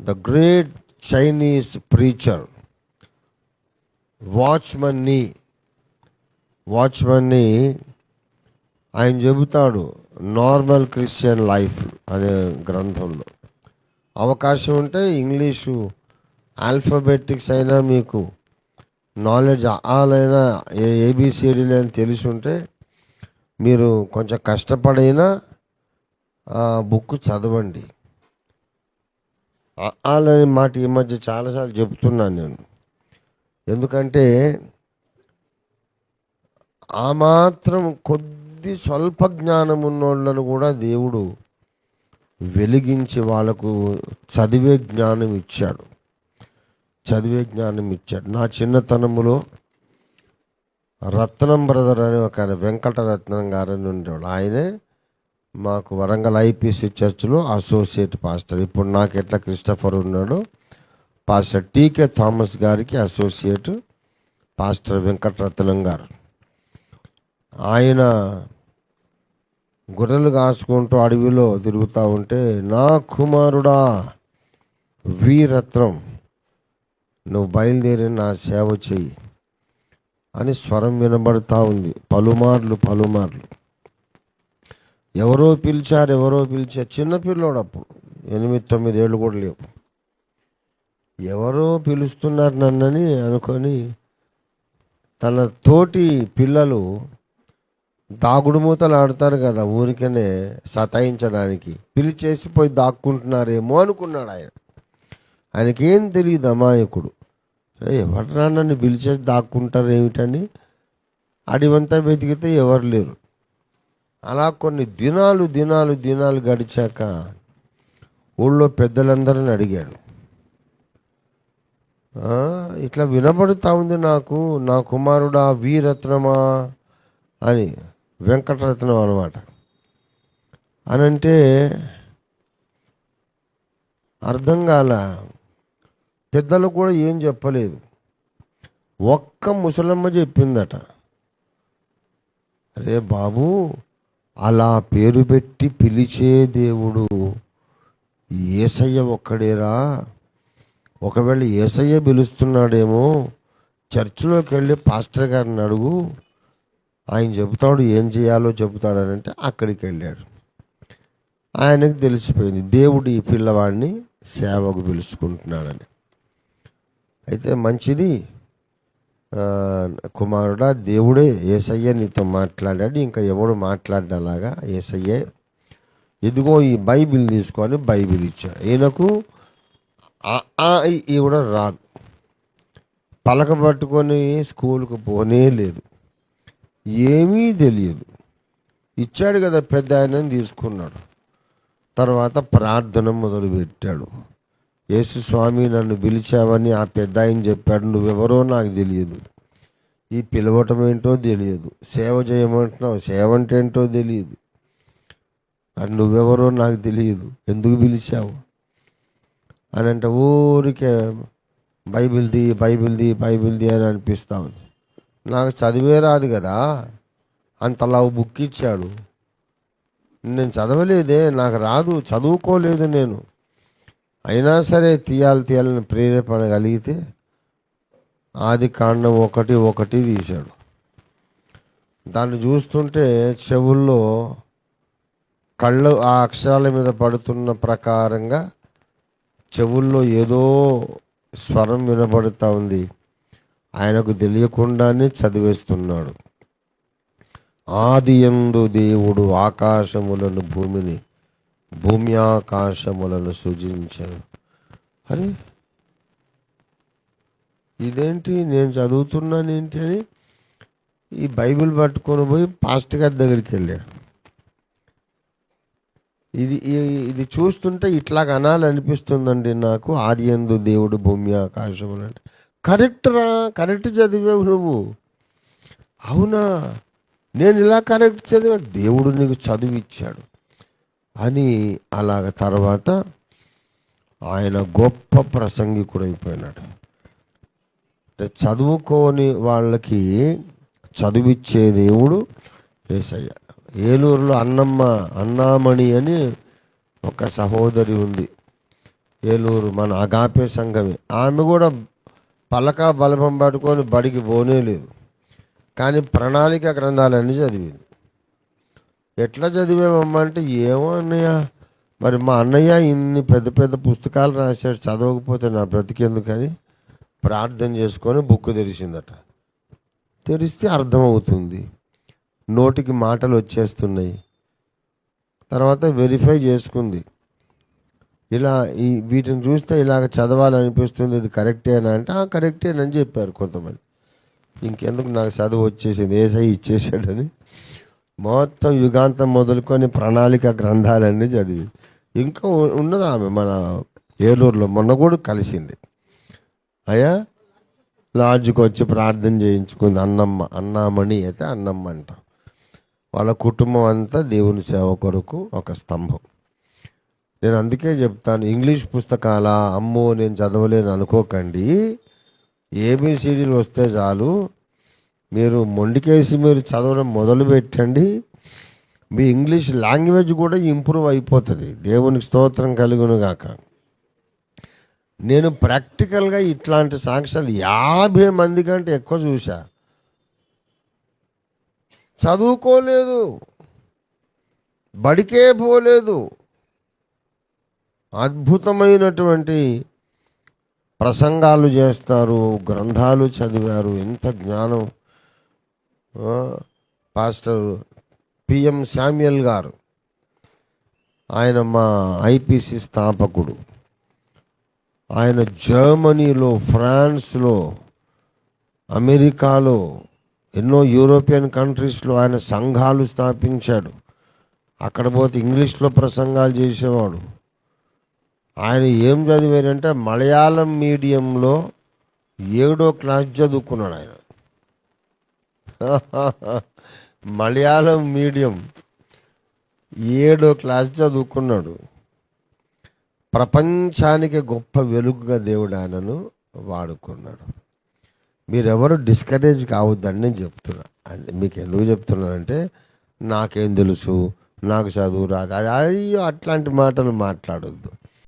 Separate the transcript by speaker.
Speaker 1: The great Chinese preacher Watchman Nee Watchman Nee ఆయన చెబుతాడు normal Christian life అనే గ్రంథంలో. అవకాశం ఉంటే ఇంగ్లీషు ఆల్ఫాబెటిక్స్ అయినా మీకు నాలెడ్జ్ ఆలైనా ఏబిసిడీలు అని తెలిసి ఉంటే మీరు కొంచెం కష్టపడైనా బుక్ చదవండి. ఆలనే మాట ఈ మధ్య చాలాసార్లు చెప్తున్నాను నేను. ఎందుకంటే ఆ మాత్రం కొద్ది స్వల్ప జ్ఞానం ఉన్నోళ్ళను కూడా దేవుడు వెలిగించి వాళ్ళకు చదివే జ్ఞానం ఇచ్చాడు. చదివే జ్ఞానం ఇచ్చాడు. నా చిన్నతనములో రత్నం బ్రదర్ అని ఒక వెంకటరత్నం గారని ఉండేవాడు ఆయనే మాకు వరంగల్ ఐపీసీ చర్చ్లో అసోసియేట్ పాస్టర్. ఇప్పుడు నాకు ఎట్లా క్రిస్టఫర్ ఉన్నాడో పాస్టర్ టీకే థామస్ గారికి అసోసియేట్ పాస్టర్ వెంకటరత్నం గారు. ఆయన గొర్రెలు కాసుకుంటూ అడవిలో తిరుగుతూ ఉంటే నా కుమారుడా వీరత్నం నువ్వు బయలుదేరి నా సేవ చెయ్యి అని స్వరం వినబడుతూ ఉంది. పలుమార్లు పలుమార్లు. ఎవరో పిలిచారు ఎవరో పిలిచారు. చిన్న పిల్లోడు అప్పుడు ఎనిమిది తొమ్మిది ఏళ్ళు కూడా లేవు. ఎవరో పిలుస్తున్నారు నన్నని అనుకొని తన తోటి పిల్లలు దాగుడు మూతలు ఆడతారు కదా ఊరికనే సతాయించడానికి. పిలిచేసి పోయి దాక్కుంటున్నారేమో అనుకున్నాడు ఆయన. ఆయనకేం తెలియదు అమాయకుడు. "రే, ఎవరు నన్ను పిలిచేసి దాక్కుంటారు ఏమిటని? అడివంతా వెతికితే ఎవరు లేరు. అలా కొన్ని దినాలు దినాలు దినాలు గడిచాక ఊళ్ళో పెద్దలందరిని అడిగాడు. ఇట్లా వినబడుతూ ఉంది నాకు నా కుమారుడా వీరత్నమా అని వెంకటరత్నం అనమాట అని అంటే అర్థం కాల పెద్దలు కూడా ఏం చెప్పలేదు. ఒక్క ముసలమ్మ చెప్పిందట అరే బాబు అలా పేరు పెట్టి పిలిచే దేవుడు ఏసయ్య ఒక్కడేరా? ఒకవేళ ఏసయ్య పిలుస్తున్నాడేమో చర్చిలోకి వెళ్ళి పాస్టర్ గారిని అడుగు ఆయన చెబుతాడు ఏం చేయాలో చెబుతాడనంటే అక్కడికి వెళ్ళాడు. ఆయనకు తెలిసిపోయింది దేవుడు ఈ పిల్లవాడిని సేవకు పిలుచుకుంటున్నాడని. అయితే మంచిది కుమారుడా దేవుడే ఏసయ్య నీతో మాట్లాడాడు ఇంకా ఎవడు మాట్లాడలాగా ఏసయ్యే ఇదిగో ఈ బైబిల్ తీసుకొని బైబిల్ ఇచ్చాడు. ఈయనకు ఆ ఈ కూడా రాదు. పలక పట్టుకొని స్కూల్కి పోనే లేదు. ఏమీ తెలియదు. ఇచ్చాడు కదా పెద్ద ఆయన తీసుకున్నాడు. తర్వాత ప్రార్థన మొదలుపెట్టాడు. యేసు స్వామి నన్ను పిలిచావని ఆ పెద్ద ఆయన చెప్పాడు నువ్వెవరో నాకు తెలియదు. ఈ పిలవటం ఏంటో తెలియదు. సేవ చేయమంటున్నావు సేవ అంటే ఏంటో తెలియదు. అది నువ్వెవరో నాకు తెలియదు. ఎందుకు పిలిచావు? అని అంటే ఊరికే బైబిల్ది బైబిల్ది బైబిల్ది అని అనిపిస్తూ ఉంది. నాకు చదివే రాదు కదా. అంతలా బుక్ ఇచ్చాడు. నేను చదవలేదే నాకు రాదు చదువుకోలేదు నేను. అయినా సరే తీయాలి తీయాలని ప్రేరేపణ కలిగితే ఆది కాండం ఒకటి ఒకటి తీశాడు. దాన్ని చూస్తుంటే చెవుల్లో కళ్ళు ఆ అక్షరాల మీద పడుతున్న ప్రకారంగా చెవుల్లో ఏదో స్వరం వినబడుతూ ఉంది. ఆయనకు తెలియకుండానే చదివేస్తున్నాడు. ఆది ఎందు దేవుడు ఆకాశములను భూమిని భూమి ఆకాశములను సృజించాడు అరే ఇదేంటి నేను చదువుతున్నాను ఏంటి అని ఈ బైబిల్ పట్టుకొని పోయి పాస్ట్ గారి దగ్గరికి వెళ్ళాడు. ఇది ఇది చూస్తుంటే ఇట్లా అనాలనిపిస్తుందండి నాకు. ఆది ఎందు దేవుడు భూమి ఆకాశములు అంటే. కరెక్ట్ రా కరెక్ట్ చదివావు నువ్వు. అవునా? నేను ఇలా కరెక్ట్ చదివా దేవుడు నీకు చదువు ఇచ్చాడు. అని అలాగ తర్వాత ఆయన గొప్ప ప్రసంగికుడు అయిపోయినాడు అంటే చదువుకోని వాళ్ళకి చదివిచ్చే దేవుడు ఏసయ్య. ఏలూరులో అన్నమ్మ అన్నామణి అని ఒక సహోదరి ఉంది. ఏలూరు మన అగాపే సంఘమే. ఆమె కూడా పలక బలపం పట్టుకొని బడికి పోనే లేదు కానీ ప్రణాళిక గ్రంథాలన్నీ చదివింది. ఎట్లా చదివామమ్మా అంటే ఏమో అన్నయ్య మరి మా అన్నయ్య ఇన్ని పెద్ద పెద్ద పుస్తకాలు రాశాడు చదవకపోతే నా బ్రతికెందుకని ప్రార్థన చేసుకొని బుక్ తెరిచిందట. తెరిస్తే అర్థమవుతుంది. నోటికి మాటలు వచ్చేస్తున్నాయి. తర్వాత వెరిఫై చేసుకుంది. ఇలా ఈ వీటిని చూస్తే ఇలాగ చదవాలనిపిస్తుంది ఇది కరెక్టేనా అంటే కరెక్టేనని చెప్పారు కొంతమంది. ఇంకెందుకు నాకు చదువు వచ్చేసింది ఏసై ఇచ్చేసాడని మొత్తం యుగాంతం మొదలుకొని ప్రణాళిక గ్రంథాలన్నీ చదివి. ఇంకా ఉన్నది ఆమె మన ఏలూరులో. మొన్న కూడా కలిసింది. అయ్యా లాడ్జ్కి వచ్చి ప్రార్థన చేయించుకుంది. అన్నమ్మ అన్నామణి అయితే అన్నమ్మ అంటాం. వాళ్ళ కుటుంబం అంతా దేవుని సేవ కొరకు ఒక స్తంభం. నేను అందుకే చెప్తాను ఇంగ్లీష్ పుస్తకాల అమ్మో నేను చదవలేను అనుకోకండి. ఏబిసిడీలు వస్తే చాలు. మీరు మొండికేసి మీరు చదవడం మొదలు పెట్టండి మీ ఇంగ్లీష్ లాంగ్వేజ్ కూడా ఇంప్రూవ్ అయిపోతుంది. దేవునికి స్తోత్రం కలుగును గాక. నేను ప్రాక్టికల్గా ఇట్లాంటి సాక్ష్యాలు యాభై మంది కంటే ఎక్కువ చూసా చదువుకోలేదు. బడికే పోలేదు. అద్భుతమైనటువంటి ప్రసంగాలు చేస్తారు గ్రంథాలు చదివారు ఎంత జ్ఞానం పాస్టర్ పిఎం శామ్యుయల్ గారు. ఆయన మా ఐపీసీ స్థాపకుడు. ఆయన జర్మనీలో ఫ్రాన్స్లో అమెరికాలో ఎన్నో యూరోపియన్ కంట్రీస్లో ఆయన సంఘాలు స్థాపించాడు. అక్కడ పోతే ఇంగ్లీష్లో ప్రసంగాలు చేసేవాడు. ఆయన ఏం చదివారంటే మలయాళం మీడియంలో ఏడో క్లాస్ చదువుకున్నాడు ఆయన. మలయాళం మీడియం ఏడో క్లాస్ చదువుకున్నాడు. ప్రపంచానికి గొప్ప వెలుగుగా దేవుడు ఆయనను వాడుకున్నాడు. మీరెవరు డిస్కరేజ్ కావద్దని నేను చెప్తున్నా. అది మీకు ఎందుకు చెప్తున్నానంటే నాకేం తెలుసు నాకు చదువు రాదు అయ్యో అట్లాంటి మాటలు మాట్లాడొద్దు.